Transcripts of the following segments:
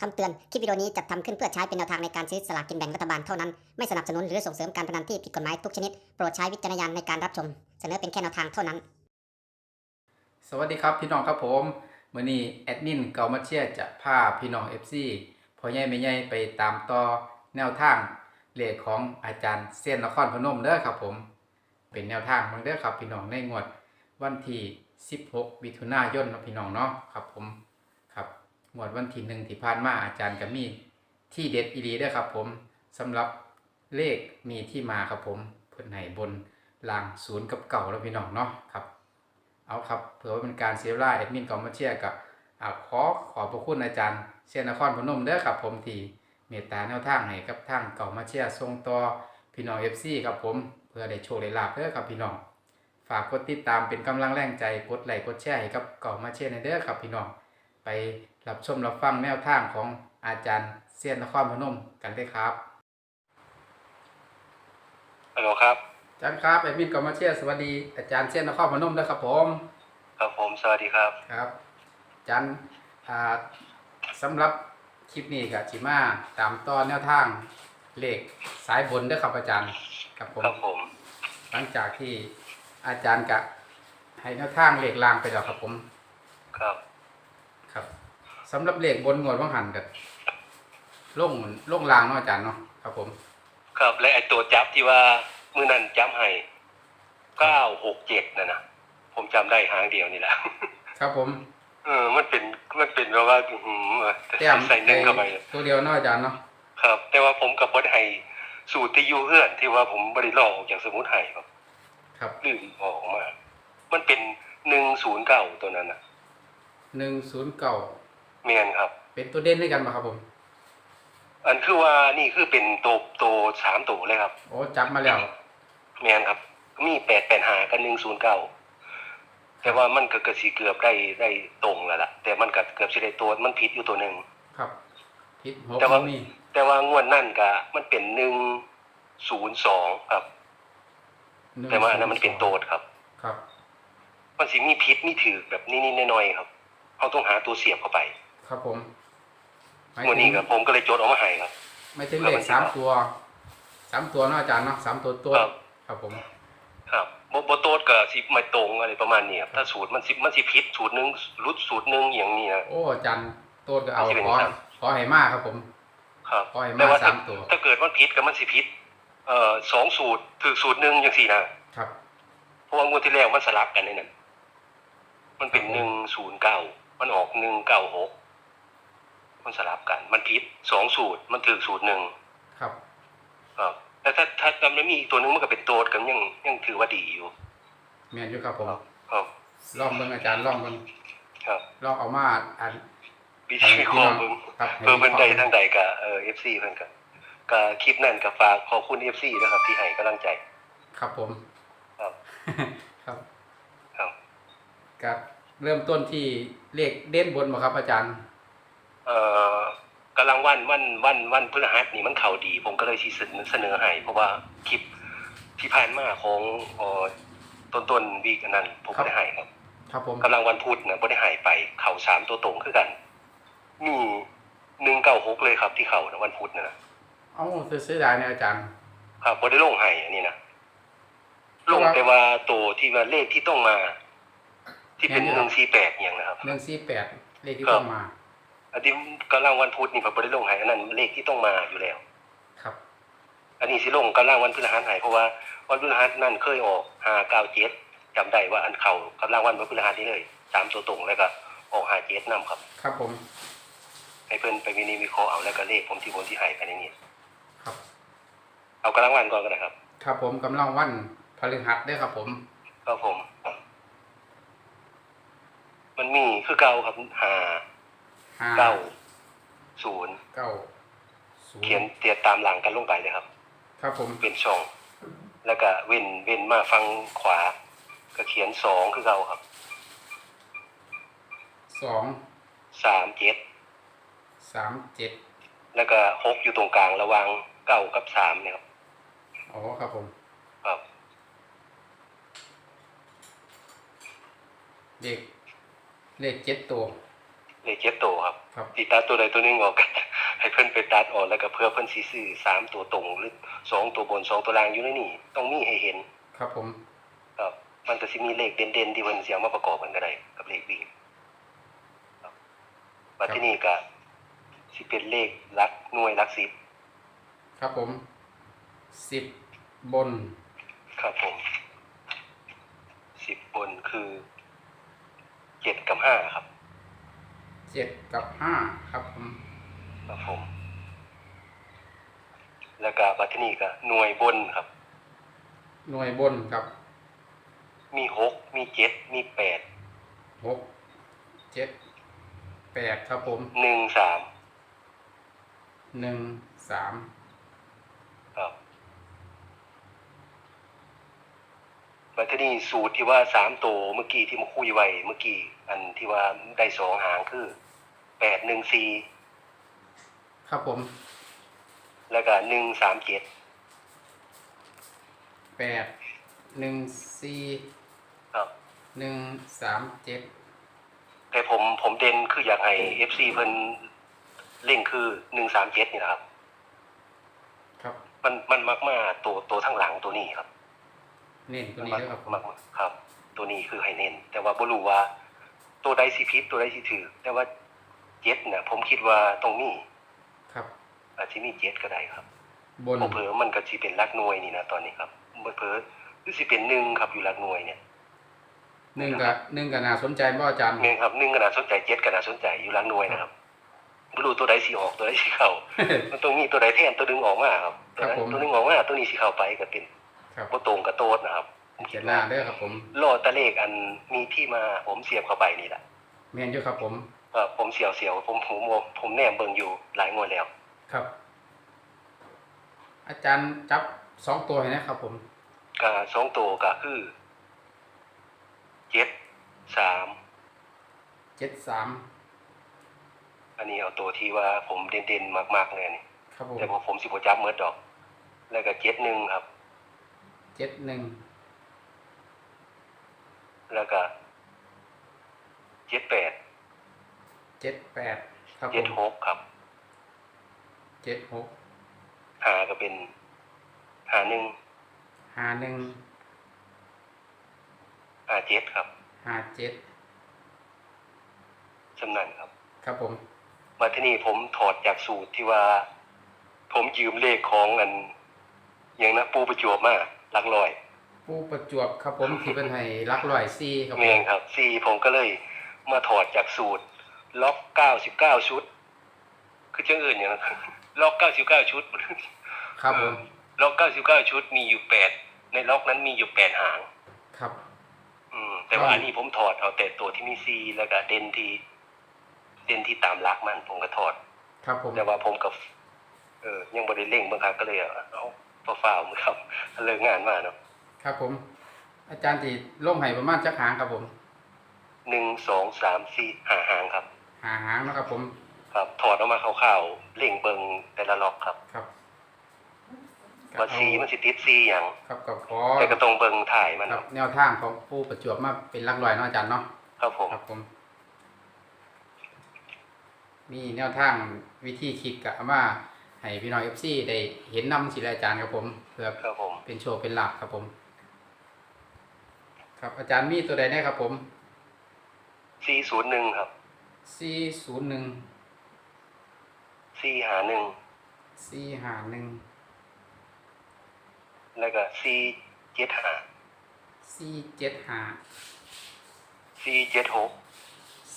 คำเตือน คลิปวิดีโอนี้จัดทำขึ้นเพื่อใช้เป็นแนวทางในการซื้อสลากกินแบ่งรัฐบาลเท่านั้น ไม่สนับสนุนหรือส่งเสริมการพนันที่ผิดกฎหมายทุกชนิด โปรดใช้วิจารณญาณในการรับชม เสนอเป็นแค่แนวทางเท่านั้น สวัสดีครับพี่น้องครับผมมื้อนี้แอดมินเกามาเชียจะพาพี่น้อง FC พ่อใหญ่แม่ใหญ่ไปตามต่อแนวทางเลขของอาจารย์เซียนนครพนมเด้อครับผม เป็นแนวทางเบิ่งเด้อครับพี่น้องในงวดวันที่ 16มิถุนายนนะพี่น้องเนาะครับผม งวดวันที่หนึ่งที่ผ่านมาอาจารย์ก็มีที่เด็ดอีหลีเด้อครับผมสำหรับเลขมีที่มาครับผมเพิ่นให้บนลางศูนย์กับเก่าแล้วพี่น้องเนาะครับ เอาครับเผื่อว่าเป็นการเสียเวลาแอดมินกองมาเชียร์กับอขอขอบพระคุณอาจารย์เชียนครพนมเด้อครับผมที่เมตตาแนวทางให้กับทางเก่ามาเชียร์ส่งต่อพี่น้อง FC ครับผมเพื่อได้โชคได้ลาภเด้อครับพี่น้องฝากกดติดตามเป็นกำลังแรงใจกดไลค์กดแชร์ให้กับเก่ามาเชียร์ในเด้อครับพี่น้อง ไปรับชมรับฟังแนวทางของอาจารย์เซียนนครพนมกันเลยครับฮัลโหลครับอาจารย์ครับแอดมินเก่ามาเชียร์สวัสดีอาจารย์เซียนนครพนมเด้อครับผมครับผมสวัสดีครับครับอาจันอ่าสำหรับคลิปนี้กับจิมาตามตอนแนวทางเลขสายบนเด้อครับอาจารย์ครับผมครับผมหลังจากที่อาจารย์กะให้แนวทางเลขล่างไปแล้วครับผม ครับครับ สำหรับเลขบนงวดว่างหันกับลงลงล่างเนาะอาจารย์เนาะครับ ผม ครับ และไอตัวจับที่ว่ามือนั้นจับให้เก้าหกเจ็ดนั่นนะผมจำได้หางเดียวนี่แหละ ครับผมเออ มันเป็น มันเป็นแบบว่าอื้อหือแต้มใส่หนึ่งเข้าไป ตัวเดียวเนาะอาจารย์เนาะครับ แต่ว่าผมกับบดให้สูตรที่อยูเฮือนที่ว่าผมบริลอกออกจากสมุดไห้ครับครับลืมออกมา มันเป็นหนึ่งศูนย์เก้าตัวนั้นนะหนึ่งศูนย์เก้า เมียนครับ เป็นตัวเด่นด้วยกันมาครับผม อันคือว่านี่คือเป็นตัวตัวสามตัวเลยครับ โอ้จับมาแล้วแมนครับ มีแปดแปดหากันหนึ่งศูนย์เก้าแต่ว่ามันก็เกิดสีเกือบได้ได้ตรงแล้วล่ะ แต่มันก็เกือบสิได้ตัวมันผิดอยู่ตัวหนึ่งครับพิษหกแต่ว่ามีแต่ว่างวดนั่นก็มันเป็นหนึ่งศูนย์สองครับหงแต่ว่าอันนั้นมันเป็นโตดครับ ครับ มันสิมีพิษมีถือแบบนิดๆหน่อยๆครับเขาต้องหาตัวเสียบเข้าไป ครับผมหมายงวดถึนี้งก็ผมก็เลยจดออกมาให้ครับไม่ถึงเลขสามตัวสามตัวเนาะอาจารย์เนาะสามตัวตัวครับ ครับผมครับบ่บ่โตดก็สิไม่ตรงอะไรประมาณนี้ครับถ้าสูตรมันสิมันสิผิดสูตรหนึงรุดสูตรหนึงอย่างนี้นะ โอ้อาจารย์ตัวก็เอาสิเป็นขอครับ ขอให้มากครับผม ครับขอให้แต่มาว่าสามตัวถ้าเกิดมันผิดก็มันสิผิดเอ่อสองสูตรถือสูตรหนึ่งอย่างสี่นะครับเพราะว่างวดที่แล้วมันสลับกันในนั้นมันเป็นหนึ่งศูนย์เก้ามันออกหนึ่งเก้าหก มันสลับกัน มันผิดสองสูตร มันถือสูตรหนึ่งครับครับแต่ถ้าถ้าจำไม่มีอีกตัวหนึงมันก็เป็นโตดกันยังยังถือว่าดีอยู่แม่นอยู่ครับผมครับลองเบิ่งอาจารย์ลองเบิ่งครับลองเอามาอันวิให้ธีพี่ข้อน้องมึงครับให้เพิ่มเป็นใดพี่น้ทางใดกับเออฟซีเพิ่นกับกับคลิปนั่นกับฝากขอบคุณเอฟซีนะครับ ที่ให้กำลังใจ ครับผม ครับ ครับครับครับเริ่มต้นที่เลขเด่นบนบ่ครับอาจารย์ เอ่อกำลังวันวันวันวันพฤหัสนี่มันเข่าดี ผมก็เลยสิเสนอเสนอให้เพราะว่าคลิปที่ผ่านมาของเอ่อต้นต้นวีกอันนั้น ผมครับไม่ได้ให้ครับครับผมกำลังวันพุธนะไม่ได้ให้ไปเข่าสามตัวตรงคือกันมีหนึ่งเก้าหกเลยครับที่เข่านะวันพุธนะนะเอ้าเสียดายเนี่ยอาจารย์ ครับบ่ได้ลงให้อันนี้นะลงครับแต่ว่าตัวที่ว่าเลขที่ต้องมา ที่เป็นแม่นอยู่หนึ่งสี่แปดอย่างนะครับหนึ่งสี่แปดเลขที่ครับต้องมา อันที่กำลังวันพุธนี่ผมบ่ได้ลงให้อันนั้นเลขที่ต้องมาอยู่แล้ว ครับ อันนี้สิลงกำลังวันพฤหัสให้เพราะว่าวันพฤหัสนั่นเคยออกห้าเก้าเจ็ดจำได้ว่าอันเขากำลังวันพฤหัสนี่เลยสามตัวตรงแล้วก็ออกห้าเจ็ดนํครับ ครับผมให้เพิ่นไปวินิจวิเคราะห์เอาแล้วก็เลขผมที่ผมที่ให้ไปในนี้ครับ เอากำลังวันก่อนก็ได้ครับ ครับผมกำลังวันพฤหัสเด้อครับ ผมก็ผม มันมีคือเก้าครับห้า ห้าเก้าศูนย์เก้าศูนเขียนย์เตียตามหลังกันลงไปเลยครับ ครับผมเป็นช่อง แล้วก็เว้นเว้นมาฟังขวา ก็เขียนสองคือเก้าครับสองสามเจ็ดสามเจ็ดแล้วก็หกอยู่ตรงกลางระหว่างเก้ากับสามเนี่ยครับอ๋อครับผมครับเลขเลขเจ็ดตัว เลขเจ็ดตัวครับครับสิตัดตัวใดตัวหนึงออกกัน ให้เพิ่นไปตัดออกแล้วก็เพื่อเพิ่นสิซื้อสามตัวตรงหรือสองตัวบนสองตัวล่างอยู่ในนี่ต้องมีให้เห็นครับผมครับ มันก็สิมีเลขเด่นๆที่เพิ่นสิเอามาประกอบกันก็ได้กับเลขวิ่งครับว่าที่นี่ก็สิเป็นเลขหลักหน่วยหลักสิบครับผมสิบบนครับผมสิบบนคือเจ็ดกับห้าครับ เจ็ดกับห้าครับผมครับผม แล้วก็บัตที่นี่ก็หน่วยบนครับ หน่วยบนครับ มีหกมีเจ็ดมีแปดหกเจ็ดแปดครับผมหนึ่งสามหนึ่งสามครับบัตที่นี่สูตรที่ว่าสามตัวเมื่อกี้ที่มาคุยไว้เมื่อกี้ อันที่ว่าได้สองหางคือ แปดหนึ่งสี่ครับผมแล้วก็หนึ่งสามเจ็ดแปดหนึ่งสี่ครับหนึ่งสามเจ็ดแต่ผมผมเด่นคืออยากให้เอฟซีเพิ่นเล่งคือหนึ่งสามเจ็ดนี่นะครับ ครับมันมันมักมาตัวตัวทั้งหลังตัวนี้ครับเน้นตัวนี้ด้วยครับผมมักมาครับ ตัวนี้คือให้เน้นแต่ว่าบ่รู้ว่าตัวใดสิผิดตัวใดสิถือ แต่ว่า เจ็ดเนี่ยผมคิดว่าตรงนี้ครับ อาจจะมีเจ็ดก็ได้ครับบนบ่เผลอมันก็สิเป็นหลักหน่วยนี่นะตอนนี้ครับบ่เผลอคือสิเป็นหนึ่งครับอยู่หลักหน่วยเนี่ยหนึ่งกับหนึ่งกับน่าสนใจบ่อาจารย์หนึ่งครับหนึ่งก็น่าสนใจเจ็ดก็น่าสนใจอยู่หลักหน่วยนะครับบ่รู้ตัวใดสิออกตัวใดสิเข้ามันต้องมีตัวใดแทนตัวดึงออกมาครับตัวนั้นครับผมตัวดึงออกมาตัวนี้สิเข้าไปก็เป็นครับบ่ตรงกับโต๊ดนะครับผมเขีคิยดนหว่าน้าเด้อครับผมโลดตะเลขอันมีที่มาผมเสียบเข้าไปนี่แหละแมนอยู่ครับผม ก็ผมเสียวเสียวผมผมผมผมแนมเบิ่งอยู่หลายงวดแล้ว ครับ อาจารย์จับสองตัวให้นะครับ ผมก็สองตัวก็คือเจ็ดสามเจ็ดสามอันนี้เอาตัวที่ว่าผมเด่นๆมากๆเลยนี่ครับผมแต่ว่าผมสิบ่จับเมิดดอก แล้วก็เจ็ดหนึ่งครับเจ็ดหนึ่งแล้วก็เจ็ดแปดเจ็ดแปดครับผเจ็ดมหกครับเจ็ดหกหาก็เป็นหาหนึ่งห้าหนึ่งหาเจ็ดครับห้าเจ็ดสำนันครับ ครับผม มาที่นี่ผมถอดจากสูตรที่ว่า ผมยืมเลขของอันอย่างนะปูประจวบมาหลักร้อยผู้ประจวบครับผมที่เป็นให้รักร้อยซี่ครับผเมียมงครับซีผมก็เลยมาถอดจากสูตร ล็อกเก้าสิบเก้าชุด คือเจ้าอื่นอย่างนั้นล็อกเก้าสิบเก้าชุดครับผมล็อกเก้าสิบเก้าชุดมีอยู่แปดในล็อกนั้นมีอยู่แปดหาง ครับ อืม แต่ว่าครับอันนี้ผมถอดเอาแต่ตัวที่มีซีแล้วก็เด่นที่เด่นที่ตามหลักมันผมก็ถอด ครับผมแต่ว่าผมกับเออยังบริเร่งบางครั้งก็เลยเอาเอาฝ้าวๆมือครับเลิกงานมาเนาะครับผม อาจารย์ที่ล่มให้ประมาณจักหางครับผมหนึ่งสองสามสี่หาหางครับ หาหางนะครับผมครับถอดออกมาคร่าวๆเล่งเบิงแต่ละล็อกครับครับว่าซีมันสิติดซีอย่างครับกับขอแต่ก็ต้องเบิงถ่ายมันครับเนาะแนวทางของผู้ประจวบมาเป็นรักร้อยเนาะอาจารย์เนาะ ครับผม ครับผม มีแนวทางวิธีคิดกับมาให้พี่น้องเอฟซีได้เห็นนำสิละอาจารย์ครับผมเพื่อครับผม เป็นโชว์เป็นหลักครับผม ครับอาจารย์มีตัวใดได้ครับผม ซีศูนย์หนึ่งครับ สี่ศูนย์หนึ่งซีหาหนึ่งสี่ห้าหนึ่งแล้วก็ซีเจ็ดหาสี่เจ็ดห้าซีเจ็ดหก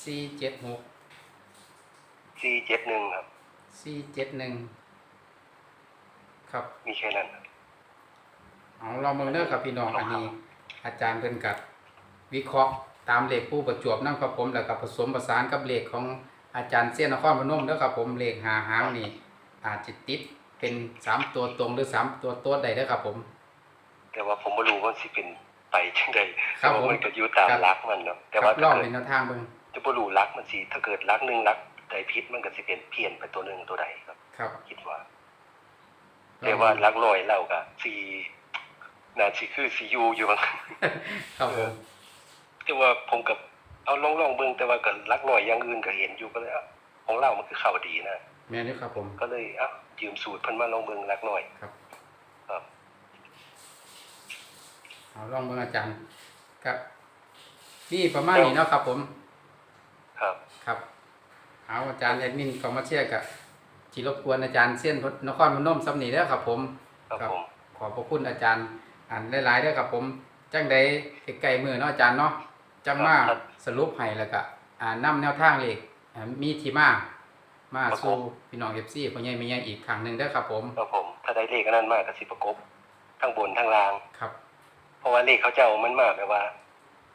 สี่เจ็ดหกซีเจ็ดหนึ่งครับสี่เจ็ดหนึ่งครับ มีแค่นั้นครับเอาเราเมืองเด้อครับพี่น้องอันนี้ อาจารย์เป็นกัดวิเคราะห์ ตามเลขผู้ประจวบนั่นครับผมแล้วก็ผสมประสานกับเลขของอาจารย์เสี้ยนนครพนมเด้อครับผมเลขหาหางนี่อาจจะติดเป็นสามตัวตรงหรือสามตัวโตัวใดเด้อครับผม แต่ว่าผมไม่รู้ว่าสิเป็นไปจังใดครับแต่ว่าผมมันก็อยู่ตามครับรักมันเนาะแต่คว่ารับลองถ้าเกิเป็ดนแนวทางเบิ่งจะบ่รู้รักมันสิถ้าเกิดรักหนึ่งรักใดพิษมันก็สิเป็นเพี้ยนไปตัวหนึ่งตัวใดครับ ครับคิดว่า แต่ว่ารักลอยเล่ากับซีน่าสิคือซียูอยู่บางครับผม แต่ว่าผมกับเอาลองลองเบิ่งแต่ว่าก็ลักลอยอย่างอื่นก็เห็นอยู่ก็เลยอะของเรามันคือเข้าดีนะแม่นอยู่ครับผมก็เลยอะยืมสูตรเพิ่นมาลองเบิ่งลักลอยครับครับเอาลองเบิ่งอาจารย์ครับนี่ประมาณนี้เนาะครับ ผม ครับครับ เอาอาจารย์แอดมินก็มาเชียร์กับที่รบกวนอาจารย์เส้นนครพนมสำนีเด้อครับ ผม ครับผมขอบพระคุณอาจารย์ อ่านหลายๆเด้อครับผม จังใดใกล้ๆมือเนาะอาจารย์เนาะ จังมาสรุปให้แล้วก็อ่านำแนวทางเลขอ่ามีที่มามาสู่พี่น้อง FC พ่อใหญ่แม่ใหญ่อีกครั้งหนึงเด้อครับ ผมครับผมถ้าได้เลขอันนั้นมากก็สิประกบทั้งบนทั้งล่าง ครับเพราะว่าเลขเขาเจ้ามันมาแบบว่า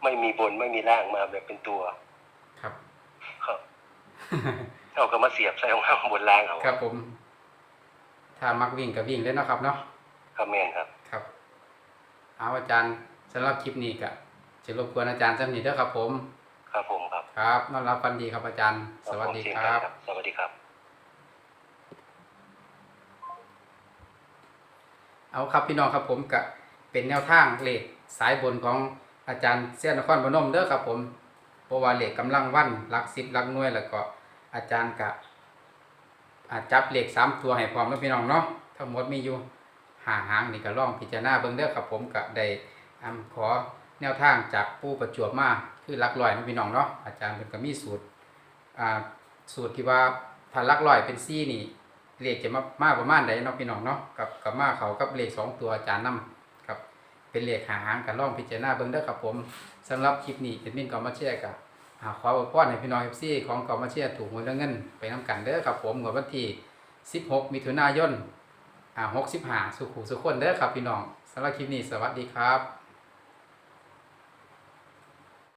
ไม่มีบนไม่มีล่างมาแบบเป็นตัว ครับ ครับเอาก็มาเสียบใส่ของเราบนล่างเอาครับผม ถ้ามักวิ่งก็วิ่งเลยเนาะครับเนาะ ครับแม่นครับ ครับ เอาอาจารย์สำหรับคลิปนี้ก็ จะรบกวนอาจารย์สำนีเด้อครับผม ครับผมครับ ครับนอนรับฟันดีครับอาจารย์ สวัสดีผมเช่นคกันรับ สวัสดีครับ เอาครับพี่น้องครับผมก็เป็นแนวทางเลขสายบนของอาจารย์เสี้ยนนครพนมเด้อครับผมเพราะว่าเลขกำลังวันหลักสิบหลักหน่วยแล้วก็อาจารย์กะอาจับเลขสามตัวให้พร้อมแล้วพี่น้องเนาะทั้งหมดมีอยู่หาหางนี่ก็ลองพิจารณาเบิ่งเด้อครับผมก็ได้อำขอ แนวทางจากผู้ประจวบมาคือลักร้อยนะพี่น้องเนาะอาจารย์เพิ่นก็มีสูตรอ่าสูตรที่ว่าถ้าลักร้อยเป็นซี่นี่เลขจะมามาประมาณใดเนาะพี่น้องเนาะกับกับมาเขากับเลขสองตัวอาจารย์นำครับเป็นเลขหาหางกันล่องพิจารณาเบิ่งเด้อครับผมสำหรับคลิปนี้เอ็ดมินก็มาแชร์กับหาขออวยพรให้พี่น้อง FC ของก็มาแชร์ถูกหวยและเงินไปนํกันเด้อครับผมงวดวันที่16มิถุนายนอ่า65สุขุสุขคนเด้อครับพี่น้องสำหรับคลิปนี้สวัสดีครับ